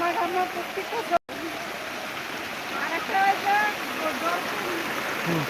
আমার আমার প্রত্যেকটা জ- আরেকটা হয়েছে ও জল হুম।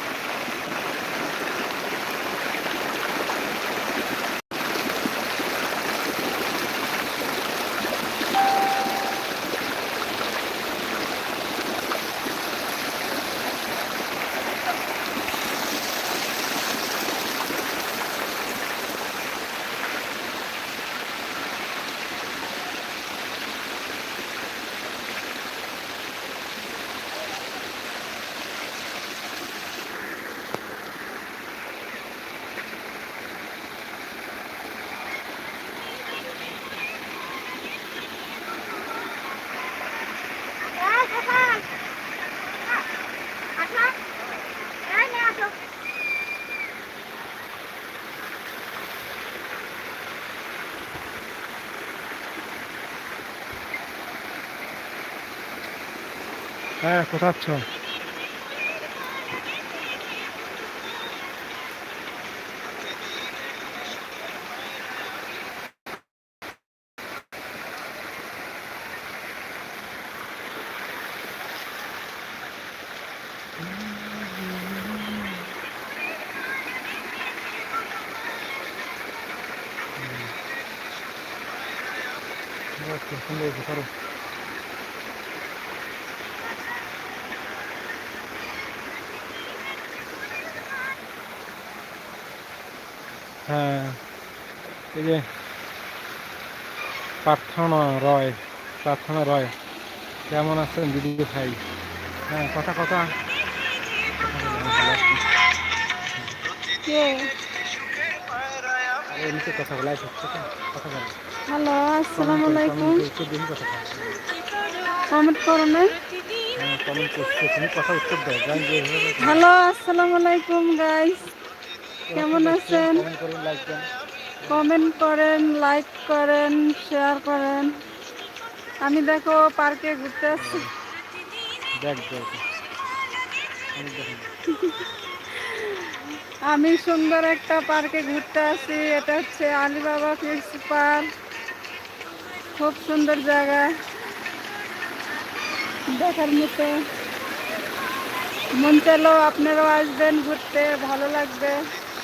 এই কাকা! আসো। এই নিয়ে আসো। হ্যাঁ কোথায় আছো ওকে সুন্দর হয়েছে করো হ্যাঁ এই যে প্রার্থনা রয় প্রার্থনা রয়। কেমন আছেন দিদি ভাই? হ্যাঁ কথা কথা। কথা হ্যালো আসসালামু আলাইকুম। কমেন্ট করো না। হ্যাঁ কমেন্ট করছে তুমি কথা উত্তর দাও হ্যালো আসসালামু আলাইকুম গাইস কেমন আছেন? কমেন্ট করে লাইক দেন। কমেন্ট করেন লাইক করেন শেয়ার করেন। আমি দেখো পার্কে ঘুরতে আসছি। আমি সুন্দর একটা পার্কে ঘুরতে আসি এটা হচ্ছে আলিবাবা কিডস পার্ক খুব সুন্দর জায়গা। দেখার মতো। মন চাইলেও আপনারাও আসবেন ঘুরতে। ভালো লাগবে।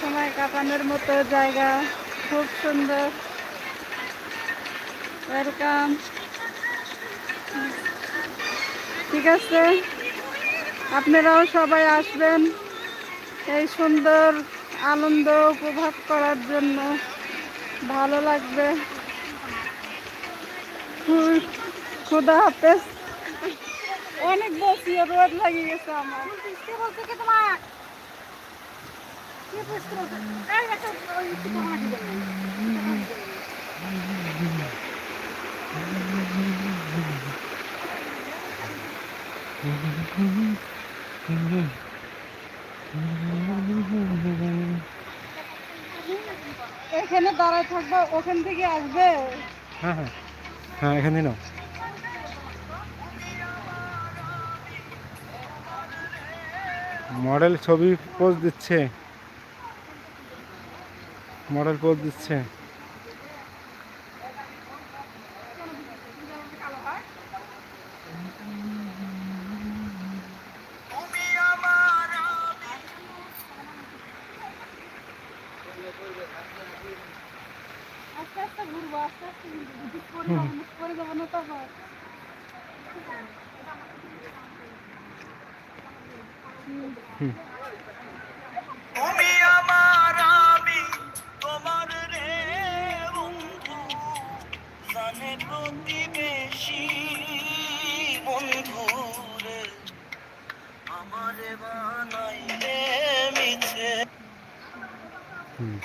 সময় কাটানোর মতো জায়গা। খুব সুন্দর। ওয়েলকাম ঠিক আছে? আপনারাও সবাই আসবেন এই সুন্দর আনন্দ উপভোগ করার জন্য। ভালো লাগবে। খুদা হাফেজ। অনেক বেশি রোদ লাগিয়ে গেছে আমার। এখানে দাঁড়ায় থাকব, ওখান থেকে আসবে। হ্যাঁ হ্যাঁ। হ্যাঁ এখানে নাও। মডেল ছবি পোজ দিচ্ছে। মডেল পোজ দিচ্ছে। আস্তে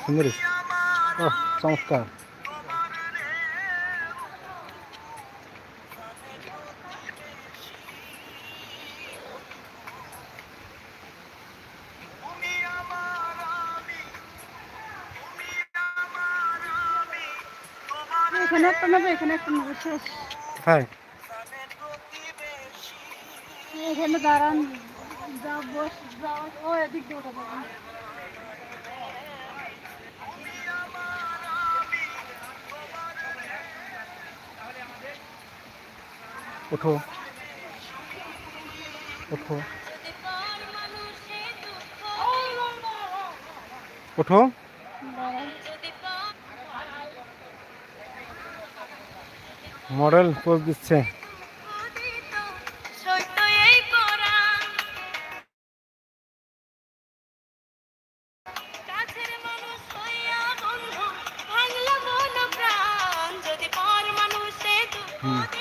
সুন্দর। ওহ চমৎকার। এখানে একটা নেবে এখানে একটা নেবে শেষ। হ্যাঁ। এখানে দাঁড়ান যা বস ও এদিক দিয়ে ওঠা ওঠো। ওঠো। ওঠো। মডেল পোজ দিচ্ছে। হুম।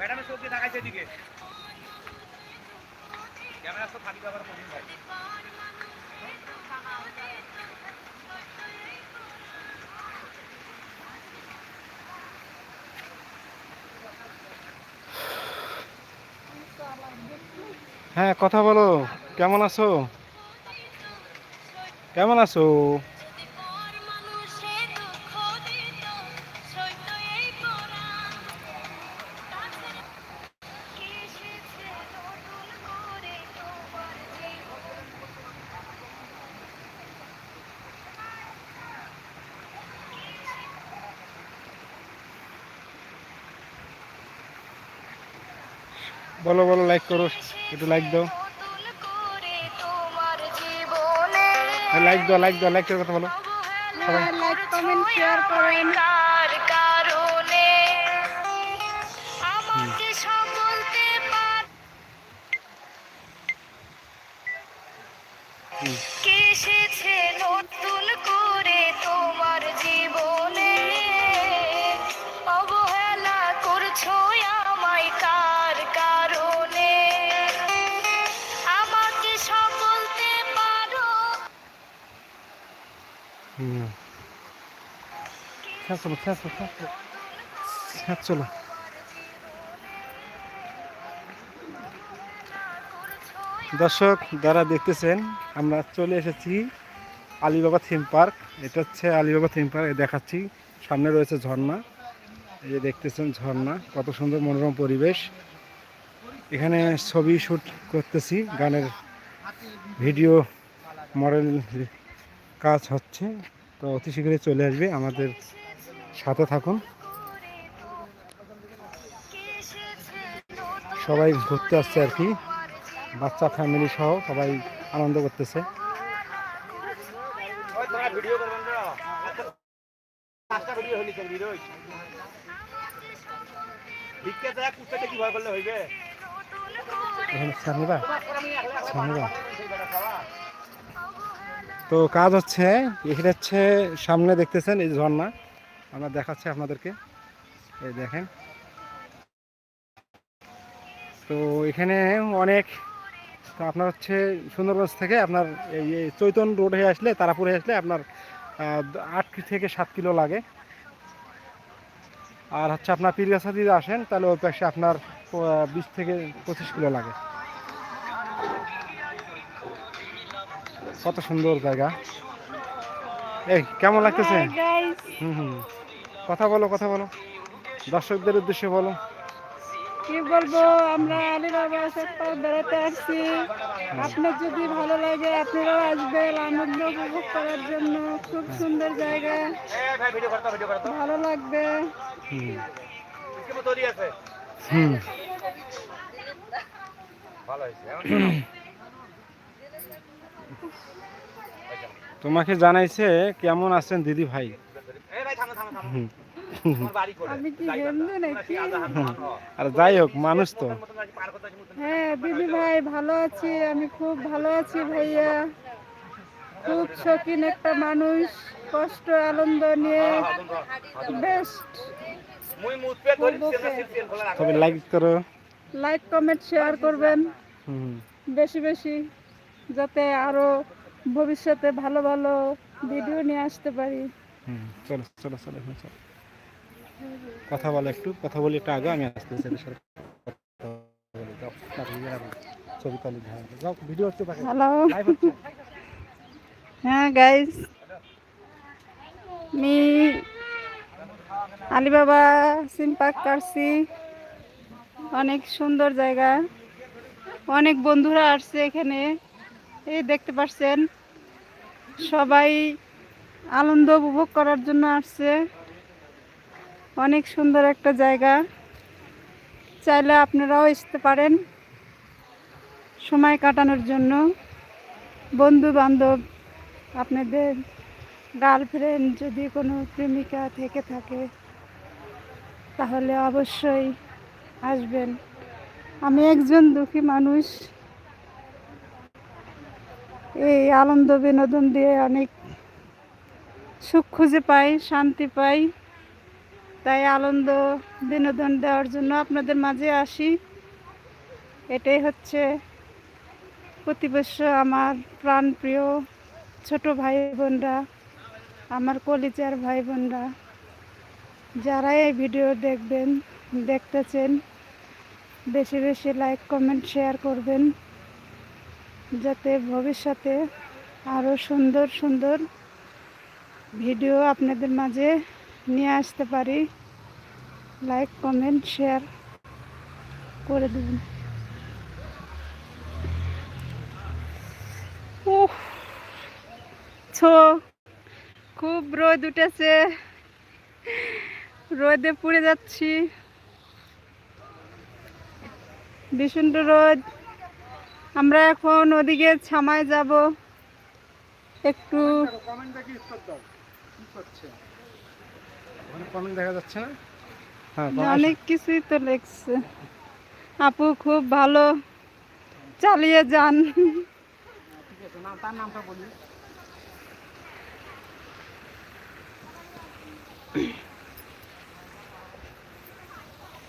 ম্যাডামের তাকাইছে এদিকে। ক্যামেরা ভাই। হ্যাঁ কথা বলো। কেমন আছো? কেমন আছো? একটু লাইক দাও। লাইক দাও লাইক দাও লাইক করে কথা বলো। সবাই। লাইক কমেন্ট শেয়ার করেন। হুম হ্যাঁ চলো চলো দর্শক, যারা দেখতেছেন, আমরা চলে এসেছি আলিবাবা থিম পার্ক। এটা হচ্ছে আলিবাবা থিম পার্ক দেখাচ্ছি। সামনে রয়েছে ঝর্ণা। এই যে দেখতেছেন ঝর্ণা, কত সুন্দর মনোরম পরিবেশ। এখানে ছবি শ্যুট করতেছি, গানের ভিডিও, মডেল কাজ হচ্ছে তো অতি শীঘ্রই চলে আসবে আমাদের সাথে থাকুন। সবাই ঘুরতে আসছে আর কি বাচ্চা ফ্যামিলি সহ সবাই আনন্দ করতেছে। হইবে সামনেবা তো কাজ হচ্ছে এখানে হচ্ছে সামনে দেখতেছেন, এই ঝর্ণা। আমরা দেখাচ্ছি আপনাদেরকে। এই দেখেন। তো এখানে অনেক, তো আপনার হচ্ছে সুন্দরগঞ্জ থেকে আপনার এই চৈতন রোড হয়ে আসলে, তারাপুরে আসলে আপনার আট থেকে সাত কিলো লাগে। আর হচ্ছে আপনার পীরগাছা যদি আসেন, তাহলে ওই পাশে আপনার বিশ থেকে পঁচিশ কিলো লাগে। কত সুন্দর জায়গা। এই কেমন লাগতেছে? হুম হুম। কথা বলো কথা বলো। দর্শকদের উদ্দেশ্যে বলো। কি বলব আমরা আলিবাবা সেক্টর বেড়াতে আসছি। আপনার যদি ভালো লাগে আপনারাও আসবেন। আনন্দ উপভোগ করার জন্য খুব সুন্দর জায়গা। এই ভাই ভিডিও করতে ভিডিও করতে ভালো লাগবে হুম। ভালো হয়েছে। তোমাকে জানাইছে কেমন আছেন দিদি ভাই? আর যাই হোক মানুষ তো। হ্যাঁ দিদি ভাই ভালো আছি আমি খুব ভালো আছি ভাইয়া। খুব শৌখিন একটা মানুষ কষ্ট আনন্দ নিয়ে বেস্ট তবে লাইক করো। লাইক কমেন্ট শেয়ার করবেন। হুম। বেশি বেশি। যাতে আরও ভবিষ্যতে ভালো ভালো ভিডিও নিয়ে আসতে পারি। হুম চলো চলো চলো চলো। কথা বলে একটু কথা বলি একটু আগে আমি ছবি তুলি হ্যাঁ যাও ভিডিও হচ্ছে হ্যালো হ্যাঁ গাইস আমি আলিবাবা সিম পার্ক কাটছি। অনেক সুন্দর জায়গা। অনেক বন্ধুরা আসছে এখানে। এই দেখতে পাচ্ছেন সবাই আনন্দ উপভোগ করার জন্য আসছে। অনেক সুন্দর একটা জায়গা। চাইলে আপনারাও আসতে পারেন সময় কাটানোর জন্য। বন্ধু বান্ধব আপনাদের গার্লফ্রেন্ড যদি কোনো প্রেমিকা থেকে থাকে, তাহলে অবশ্যই আসবেন। আমি একজন দুঃখী মানুষ। এই আনন্দ বিনোদন দিয়ে অনেক সুখ খুঁজে পাই, শান্তি পাই। তাই আনন্দ বিনোদন দেওয়ার জন্য আপনাদের মাঝে আসি। এটাই হচ্ছে প্রতিবর্ষ আমার প্রাণপ্রিয় ছোট ভাই বোনরা আমার কলিজার ভাই বোনরা যারা এই ভিডিও দেখবেন, দেখতেছেন, বেশি বেশি লাইক কমেন্ট শেয়ার করবেন। যাতে ভবিষ্যতে আরও সুন্দর সুন্দর ভিডিও আপনাদের মাঝে নিয়ে আসতে পারি। লাইক কমেন্ট শেয়ার করে দেবেন। ছো, খুব রোদ উঠেছে। রোদে পুড়ে যাচ্ছি। ভীষণ রোদ। আমরা এখন ওদিকে ছামায় যাব। একটু কমেন্ট দেখে উত্তর দাও কি করছে ওখানে কমেন্ট দেখা যাচ্ছে না? হ্যাঁ অনেক কিছুই তো লেগছে আপু খুব ভালো। চালিয়ে যান।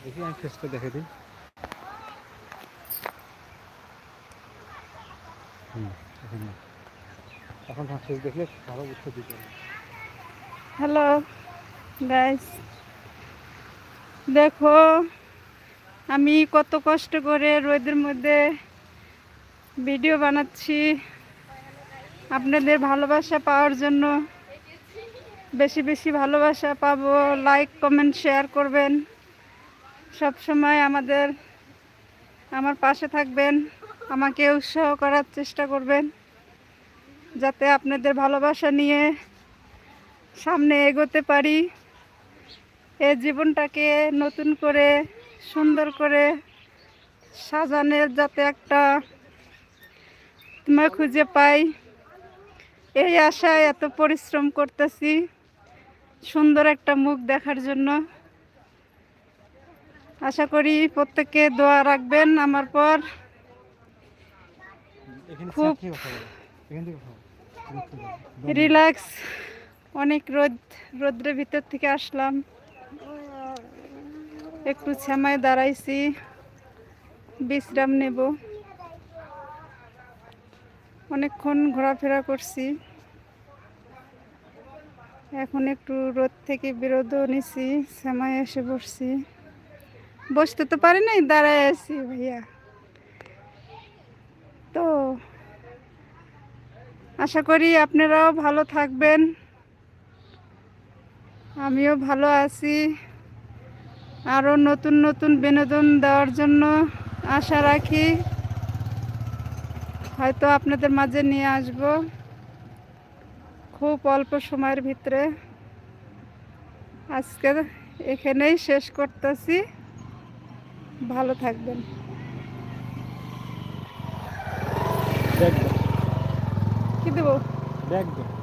দেখি আমি ফেসটা দেখে দিই। এখন দেখলে দিতে হ্যালো গাইস দেখো, আমি কত কষ্ট করে রোদের মধ্যে ভিডিও বানাচ্ছি। আপনাদের ভালোবাসা পাওয়ার জন্য বেশি বেশি ভালোবাসা পাবো। লাইক কমেন্ট শেয়ার করবেন। সব সময় আমাদের, আমার পাশে থাকবেন। আমাকে উৎসাহ করার চেষ্টা করবেন, যাতে আপনাদের ভালোবাসা নিয়ে সামনে এগোতে পারি। এই জীবনটাকে নতুন করে, সুন্দর করে সাজানোর যাতে একটা তোমায় খুঁজে পাই। এই আশায় এত পরিশ্রম করতেছি, সুন্দর একটা মুখ দেখার জন্য। আশা করি প্রত্যেকে দোয়া রাখবেন আমার পর। খুব-। রিল্যাক্স। অনেক রোদ রোদ্রের ভিতর থেকে আসলাম। একটু ছামায় দাঁড়াইছি। বিশ্রাম নেব। অনেকক্ষণ ঘোরাফেরা করছি। এখন একটু রোদ থেকে বিরোধ নিছি ছামায় এসে বসছি। বসতে তো পারি নাই দাঁড়ায় আছি ভাইয়া। তো আশা করি আপনারাও ভালো থাকবেন। আমিও ভালো আছি। আরও নতুন নতুন বিনোদন দেওয়ার জন্য আশা রাখি। হয়তো আপনাদের মাঝে নিয়ে আসব খুব অল্প সময়ের ভিতরে। আজকে এখানেই শেষ করতেছি। ভালো থাকবেন। ব্যাগ কি দেবো? ব্যাগ দাও